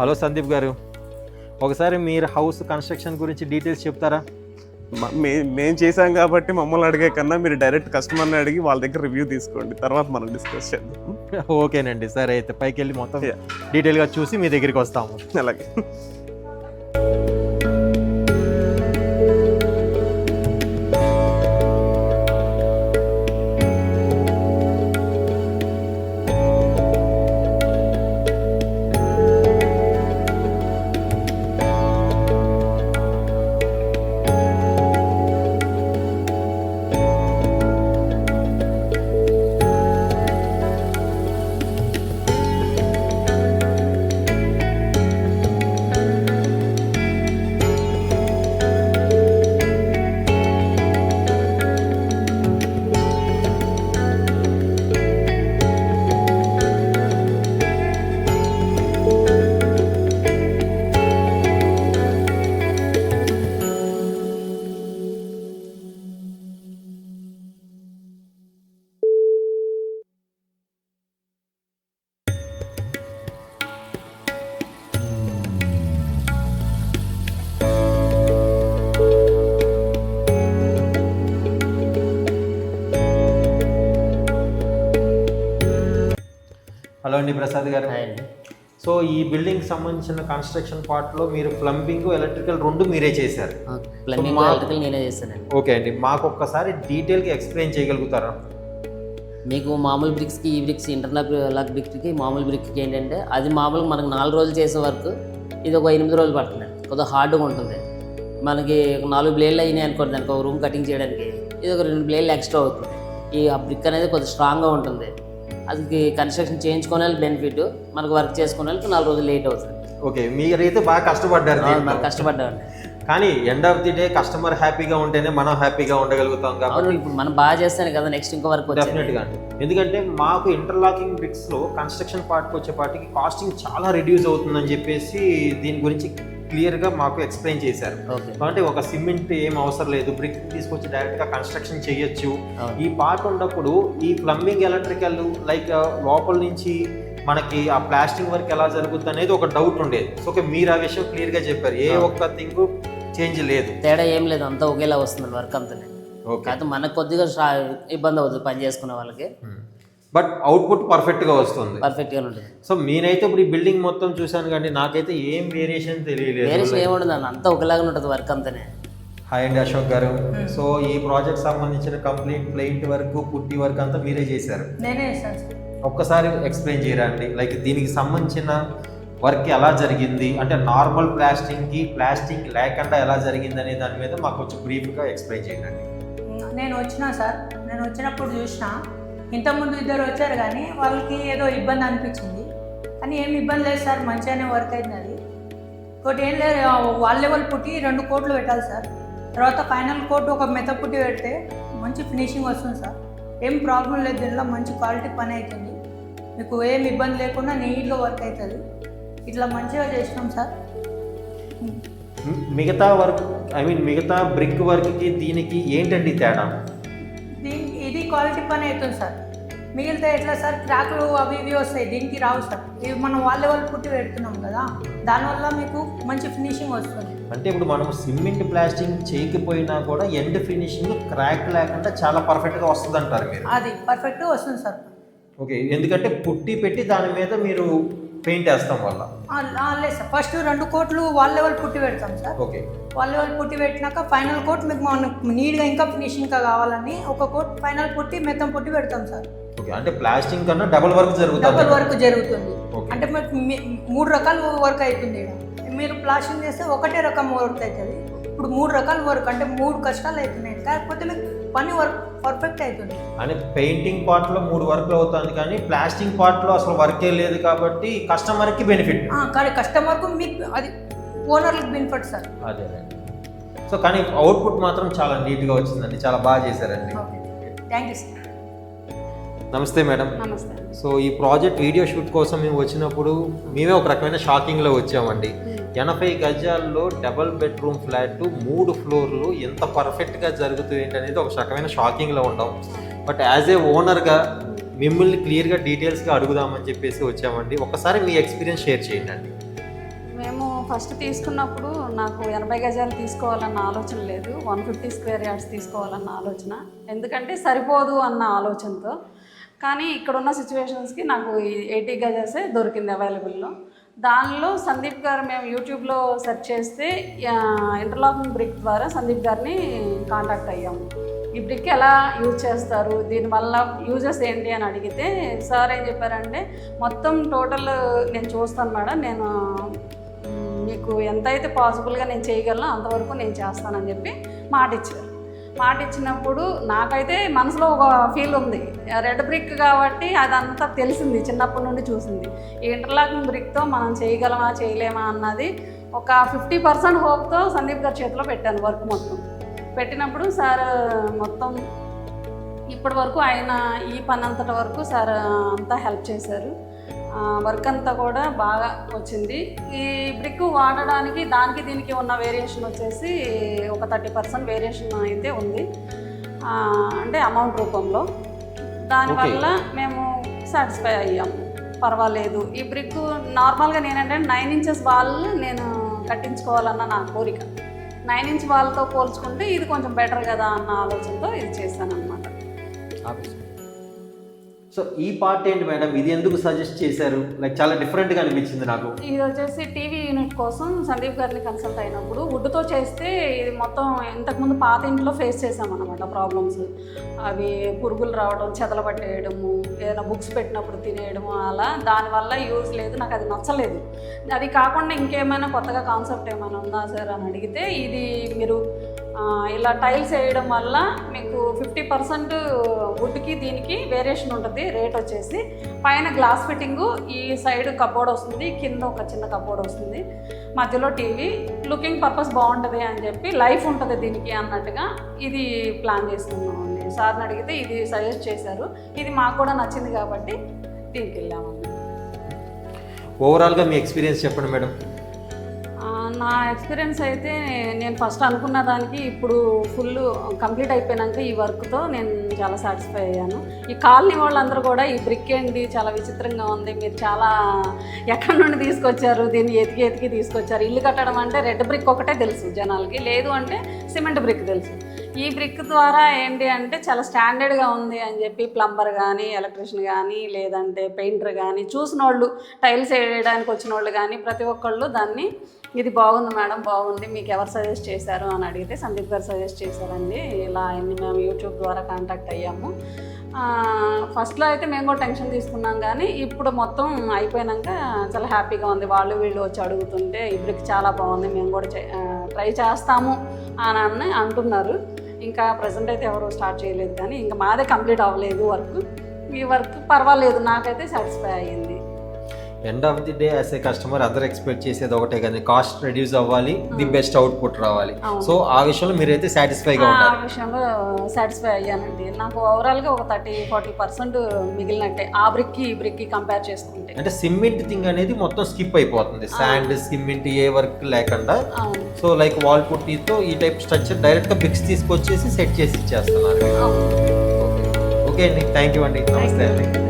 Hello Sandeep గారు ఒకసారి మీరు హౌస్ కన్స్ట్రక్షన్ గురించి డీటెయిల్స్ చెప్తారా? మేము చేసాం కాబట్టి మమ్మల్ని అడిగే కన్నా మీరు డైరెక్ట్ కస్టమర్ని అడిగి వాళ్ళ దగ్గర రివ్యూ తీసుకోండి తర్వాత మనం డిస్కస్ చేద్దాం. ఓకేనండి సరే అయితే పైకి వెళ్ళి మొత్తం. డీటెయిల్గా చూసి మీ దగ్గరికి వస్తాము. అలాగే. హలో అండి ప్రసాద్ గారు. సో ఈ బిల్డింగ్ సంబంధించిన కన్స్ట్రక్షన్ పార్ట్లో మీరు ప్లంబింగ్ ఎలక్ట్రికల్ రెండు మీరే చేశారు. ప్లంబింగ్ ఎలక్ట్రికల్ నేనే ఓకే అండి. మాకు ఒక్కసారి డీటెయిల్గా ఎక్స్ప్లెయిన్ చేయగలుగుతారా? మీకు మామూలు బ్రిక్స్కి ఈ బ్రిక్స్ ఇంటర్నల్ లాక్ బ్రిక్కి మామూలు బ్రిక్కి ఏంటంటే అది మామూలుగా మనకు నాలుగు రోజులు చేసే వర్క్ ఇది ఒక ఎనిమిది రోజులు పడుతుంది కొద్దిగా హార్డ్గా ఉంటుంది. మనకి ఒక నాలుగు బ్లేడ్లు అయినాయి అనుకోండి దానికి ఒక రూమ్ కటింగ్ చేయడానికి ఇది ఒక రెండు బ్లేడ్లు ఎక్స్ట్రా అవుతుంది. ఈ ఆ బ్రిక్ అనేది కొద్దిగా స్ట్రాంగ్గా ఉంటుంది. అది కన్స్ట్రక్షన్ చేయించుకునే వాళ్ళకి బెనిఫిట్ మనకు వర్క్ చేసుకునే వాళ్ళకి నాలుగు రోజులు లేట్ అవుతుంది. ఓకే మీరైతే బాగా కష్టపడ్డారు. మనం కష్టపడ్డామండి. కానీ end of the day customer హ్యాపీగా ఉంటేనే మనం హ్యాపీగా ఉండగలుగుతాం కాబట్టి ఇప్పుడు మనం బాగా చేస్తానే కదా నెక్స్ట్ ఇంకో వర్క్ డెఫినెట్ వచ్చేది గా అండి. ఎందుకంటే మాకు ఇంటర్లాకింగ్ బ్రిక్స్లో కన్స్ట్రక్షన్ పార్ట్కి వచ్చేపాటికి కాస్టింగ్ చాలా రెడ్యూస్ అవుతుందని చెప్పేసి దీని గురించి క్లియర్గా మాకు ఎక్స్ప్లెయిన్ చేశారు. అంటే ఒక సిమెంట్ ఏం అవసరం లేదు. బ్రిక్ తీసుకొచ్చి డైరెక్ట్గా కన్స్ట్రక్షన్ చేయొచ్చు. ఈ పార్ట్ ఉన్నప్పుడు ఈ ప్లంబింగ్ ఎలక్ట్రికల్ లైక్ లోపల నుంచి మనకి ఆ ప్లాస్టింగ్ వర్క్ ఎలా జరుగుతుంది అనేది ఒక డౌట్ ఉండేది. సో ఓకే మీరు ఆ విషయం క్లియర్గా చెప్పారు. ఏ. ఒక్క థింగ్ చేంజ్ లేదు. తేడా ఏం లేదు. అంతా ఒకేలా వస్తుంది వర్క్ అంతనే ఓకే. కాకపోతే మనకు కొద్దిగా ఇబ్బంది అవుతుంది పని చేసుకునే వాళ్ళకి. బట్ అవుట్పుట్ పర్ఫెక్ట్గా వస్తుంది. పర్ఫెక్ట్గా ఉంటుంది. సో నేనైతే ఇప్పుడు ఈ బిల్డింగ్ మొత్తం చూశాను కానీ నాకైతే ఏం వేరియేషన్ తెలియలేదు. వేరేషన్ ఏముండదు అన్న అంతా ఒకలాగా ఉంటుంది వర్క్ అంతనే. హాయ్ అండి అశోక్ గారు. సో ఈ ప్రాజెక్ట్ సంబంధించిన కంప్లీట్ ప్లెయింట్ వర్క్ పుట్టి వర్క్ అంతా మీరే చేశారు. నేనే ఒక్కసారి ఎక్స్ప్లెయిన్ చేయరా అండి? లైక్ దీనికి సంబంధించిన వర్క్ ఎలా జరిగింది? అంటే నార్మల్ ప్లాస్టింగ్కి ప్లాస్టింగ్ లేకుండా ఎలా జరిగింది అనే దాని మీద మాకు కొంచెం బ్రీఫ్గా ఎక్స్ప్లెయిన్ చేయండి. నేను వచ్చిన సార్. నేను వచ్చినప్పుడు చూసిన. ఇంతకుముందు ఇద్దరు వచ్చారు కానీ వాళ్ళకి ఏదో ఇబ్బంది అనిపించింది. కానీ ఏం ఇబ్బంది లేదు సార్ మంచిగానే వర్క్ అయింది అది ఇంకోటి ఏం లేదు వాళ్ళ లెవెల్ పుట్టి రెండు కోట్లు పెట్టాలి సార్. తర్వాత ఫైనల్ కోట్ ఒక మెత పుట్టి పెడితే మంచి ఫినిషింగ్ వస్తుంది సార్. ఏం ప్రాబ్లం లేదు దీనిలో మంచి క్వాలిటీ పని అవుతుంది మీకు ఏం ఇబ్బంది లేకుండా నీట్లో వర్క్ అవుతుంది ఇట్లా మంచిగా చేసినాం సార్. మిగతా వర్క్ ఐ మీన్ మిగతా బ్రిక్ వర్క్కి దీనికి ఏంటండి తేడా? ఇది క్వాలిటీ పని అవుతుంది సార్. మిగిలితే ఎట్లా సార్? క్రాకులు అవి ఇవి వస్తాయి దీనికి రావు సార్. ఇవి మనం వాళ్ళ వాళ్ళు పుట్టి పెడుతున్నాం కదా దానివల్ల మీకు మంచి ఫినిషింగ్ వస్తుంది. అంటే ఇప్పుడు మనం సిమెంట్ ప్లాస్టింగ్ చేయకపోయినా కూడా ఎండ్ ఫినిషింగ్ క్రాక్ లేకుండా చాలా పర్ఫెక్ట్గా వస్తుంది అంటారు మీరు. అది పర్ఫెక్ట్ వస్తుంది సార్. ఓకే ఎందుకంటే పుట్టి పెట్టి దాని మీద మీరు పెయింట్ వేస్తాం వల్ల లేదు సార్. ఫస్ట్ రెండు కోట్లు వాళ్ళ లెవెల్ పుట్టి పెడతాం సార్. ఓకే. వాళ్ళ లెవెల్ పుట్టి పెట్టినాక ఫైనల్ కోట్ మీకు మనకు నీట్గా ఇంకా ఫినిషింగ్గా కావాలని ఒక కోట్ ఫైనల్ పుట్టి మెత్తం పుట్టి పెడతాం సార్. ఓకే. అంటే ప్లాస్టింగ్ కన్నా డబుల్ వర్క్ డబుల్ జరుగుతుంది వర్క్ జరుగుతుంది. అంటే మీకు మూడు రకాల వర్క్ అవుతుంది. మీరు ప్లాస్టింగ్ చేస్తే ఒకటే రకం వర్క్ అవుతుంది. ఇప్పుడు మూడు రకాల వర్క్ అంటే మూడు కష్టాలు అవుతున్నాయి. కాకపోతే మీకు పని వర్క్ పర్ఫెక్ట్ అవుతుంది అంటే పెయింటింగ్ పార్ట్లో మూడు వర్క్లు అవుతుంది కానీ ప్లాస్టింగ్ పార్ట్లో అసలు వర్కే లేదు కాబట్టి కస్టమర్కి బెనిఫిట్ ఆ, కానీ కస్టమర్కు మీకు అది ఓనర్లకు బెనిఫిట్ సార్. అదే సో కానీ అవుట్పుట్ మాత్రం చాలా నీట్గా వచ్చిందండి. చాలా బాగా చేశారండి. థ్యాంక్ యూ సార్ నమస్తే మేడం. నమస్తే. సో ఈ ప్రాజెక్ట్ వీడియో షూట్ కోసం మేము వచ్చినప్పుడు మేమే ఒక రకమైన షాకింగ్లో వచ్చామండి. ఎనభై గజాల్లో డబల్ బెడ్రూమ్ ఫ్లాట్ మూడు ఫ్లోర్లు ఎంత పర్ఫెక్ట్గా జరుగుతుంది ఏంటి అనేది ఒక రకమైన షాకింగ్లో ఉండవు బట్ యాజ్ ఏ ఓనర్గా మిమ్మల్ని క్లియర్గా డీటెయిల్స్గా అడుగుదామని చెప్పేసి వచ్చామండి. ఒకసారి మీ ఎక్స్పీరియన్స్ షేర్ చేయండి అండి మేము ఫస్ట్ తీసుకున్నప్పుడు నాకు ఎనభై గజాలు తీసుకోవాలన్న ఆలోచన లేదు. వన్ ఫిఫ్టీ స్క్వేర్ యార్డ్స్ తీసుకోవాలన్న ఆలోచన. ఎందుకంటే సరిపోదు అన్న ఆలోచనతో. కానీ ఇక్కడున్న సిచ్యువేషన్స్కి నాకు ఎయిటీ గజాసే దొరికింది అవైలబుల్లో. దానిలో సందీప్ గారు మేము యూట్యూబ్లో సెర్చ్ చేస్తే ఇంటర్లాకింగ్ బ్రిక్ ద్వారా సందీప్ గారిని కాంటాక్ట్ అయ్యాము. ఈ బ్రిక్ ఎలా యూజ్ చేస్తారు దీనివల్ల యూజెస్ ఏంటి అని అడిగితే సార్ ఏం చెప్పారంటే మొత్తం టోటల్ నేను చూస్తాను మేడం నేను మీకు ఎంతైతే పాసిబుల్గా నేను చేయగలను అంతవరకు నేను చేస్తానని చెప్పి మాట ఇచ్చారు మాట ఇచ్చినప్పుడు నాకైతే మనసులో ఒక ఫీల్ ఉంది. రెడ్ బ్రిక్ కాబట్టి అదంతా తెలిసింది చిన్నప్పటి నుండి చూసింది. ఈ ఇంటర్లాకింగ్ బ్రిక్తో మనం చేయగలమా చేయలేమా అన్నది ఒక ఫిఫ్టీ పర్సెంట్ హోప్తో సందీప్ గారి చేతిలో పెట్టాను వర్క్ మొత్తం. పెట్టినప్పుడు సార్ మొత్తం ఇప్పటి వరకు ఆయన ఈ పని అంతటి వరకు సార్ అంతా హెల్ప్ చేశారు. వర్క్ అంతా కూడా బాగా వచ్చింది. ఈ బ్రిక్ వాడడానికి దానికి దీనికి ఉన్న వేరియేషన్ వచ్చేసి ఒక థర్టీ పర్సెంట్ వేరియేషన్ అయితే ఉంది. అంటే అమౌంట్ రూపంలో. దానివల్ల మేము సాటిస్ఫై అయ్యాము పర్వాలేదు. ఈ బ్రిక్ నార్మల్గా నేనంటే నైన్ ఇంచెస్ వాల్ నేను కట్టించుకోవాలన్న నా కోరిక. నైన్ ఇంచ్ వాళ్ళతో పోల్చుకుంటే ఇది కొంచెం బెటర్ కదా అన్న ఆలోచనతో ఇది చేశాను అనమాట సో ఈ పార్ట్ ఏంటి మేడం? ఇది ఎందుకు సజెస్ట్ చేశారు? లైక్ చాలా డిఫరెంట్గా అనిపించింది నాకు. ఇది వచ్చేసి టీవీ యూనిట్ కోసం సందీప్ గారిని కన్సల్ట్ అయినప్పుడు వుడ్తో చేస్తే ఇది మొత్తం ఇంతకుముందు పాత ఇంట్లో ఫేస్ చేసామన్నమాట ప్రాబ్లమ్స్ అవి పురుగులు రావడం చెదల పట్టేయడము ఏదైనా బుక్స్ పెట్టినప్పుడు తినేయడము అలా. దానివల్ల యూజ్ లేదు నాకు అది నచ్చలేదు. అది కాకుండా ఇంకేమైనా కొత్తగా కాన్సెప్ట్ ఏమైనా ఉందా సార్ అని అడిగితే ఇది మీరు ఇలా టైల్స్ వేయడం వల్ల మీకు ఫిఫ్టీ పర్సెంట్ వుడ్కి దీనికి వేరియేషన్ ఉంటుంది రేట్ వచ్చేసి. పైన గ్లాస్ ఫిట్టింగు ఈ సైడ్ కబోర్డ్ వస్తుంది కింద ఒక చిన్న కబోర్డ్ వస్తుంది. మధ్యలో టీవీ లుకింగ్ పర్పస్ బాగుంటుంది అని చెప్పి లైఫ్ ఉంటుంది దీనికి అన్నట్టుగా ఇది ప్లాన్ చేసుకున్నాం అండి సార్ని అడిగితే ఇది సజెస్ట్ చేశారు. ఇది మాకు కూడా నచ్చింది కాబట్టి దీనికి వెళ్ళామండి. ఓవరాల్గా మీ ఎక్స్పీరియన్స్ చెప్పండి మేడం. నా ఎక్స్పీరియన్స్ అయితే నేను ఫస్ట్ అనుకున్న దానికి ఇప్పుడు ఫుల్ కంప్లీట్ అయిపోయినాక ఈ వర్క్తో నేను చాలా సాటిస్ఫై అయ్యాను. ఈ కాలనీ వాళ్ళందరూ కూడా ఈ బ్రిక్ ఏంటి చాలా విచిత్రంగా ఉంది. మీరు చాలా ఎక్కడి నుండి తీసుకొచ్చారు? దీన్ని ఎతికి ఎతికి తీసుకొచ్చారు? ఇల్లు కట్టడం అంటే రెడ్ బ్రిక్ ఒకటే తెలుసు జనాలకి. లేదు అంటే సిమెంట్ బ్రిక్ తెలుసు. ఈ బ్రిక్ ద్వారా ఏంటి అంటే చాలా స్టాండర్డ్గా ఉంది అని చెప్పి ప్లంబర్ కానీ ఎలక్ట్రిషియన్ కానీ లేదంటే పెయింటర్ కానీ చూసిన వాళ్ళు టైల్స్ వేయడానికి వచ్చిన వాళ్ళు కానీ ప్రతి ఒక్కళ్ళు దాన్ని ఇది బాగుంది మేడం బాగుంది. మీకు ఎవరు సజెస్ట్ చేశారు అని అడిగితే సందీప్ గారు సజెస్ట్ చేశారండి. ఇలా ఆయన్ని మేము యూట్యూబ్ ద్వారా కాంటాక్ట్ అయ్యాము. ఫస్ట్లో అయితే మేము కూడా టెన్షన్ తీసుకున్నాం కానీ ఇప్పుడు మొత్తం అయిపోయినాక చాలా హ్యాపీగా ఉంది. వాళ్ళు వీళ్ళు వచ్చి అడుగుతుంటే ఇప్పటికి చాలా బాగుంది మేము కూడా ట్రై చేస్తాము అని అని అంటున్నారు. ఇంకా ప్రజెంట్ అయితే ఎవరు స్టార్ట్ చేయలేదు కానీ ఇంకా మాదే కంప్లీట్ అవ్వలేదు వర్క్ ఈ వర్క్ పర్వాలేదు నాకైతే సాటిస్ఫై అయ్యింది. End of the day as a customer అందరు ఎక్స్పెక్ట్ చేసేది ఒకటే కానీ కాస్ట్ రెడ్యూస్ అవ్వాలి ది బెస్ట్ అవుట్పుట్ రావాలి. సో ఆ విషయంలో మీరైతే సాటిస్ఫైగా ఆ ఉన్నారు విషయంలో సాటిస్ఫై అయ్యానండి. నాకు ఓవరాల్గా ఒక థర్టీ ఫార్టీ పర్సెంట్ మిగిలినట్టే ఆ బ్రిక్కి ఈ బ్రిక్కి కంపేర్ చేసుకుంటే. అంటే సిమెంట్ థింగ్ అనేది మొత్తం స్కిప్ అయిపోతుంది. శాండ్ సిమెంట్ ఏ వర్క్ లేకుండా. సో లైక్ వాల్ పుట్టితో ఈ టైప్ స్ట్రక్చర్ డైరెక్ట్గా బ్రిక్స్ తీసుకొచ్చేసి సెట్ చేసి ఇచ్చేస్తున్నారు. ఓకే అండి. థ్యాంక్ యూ అండి. నమస్తే అండి.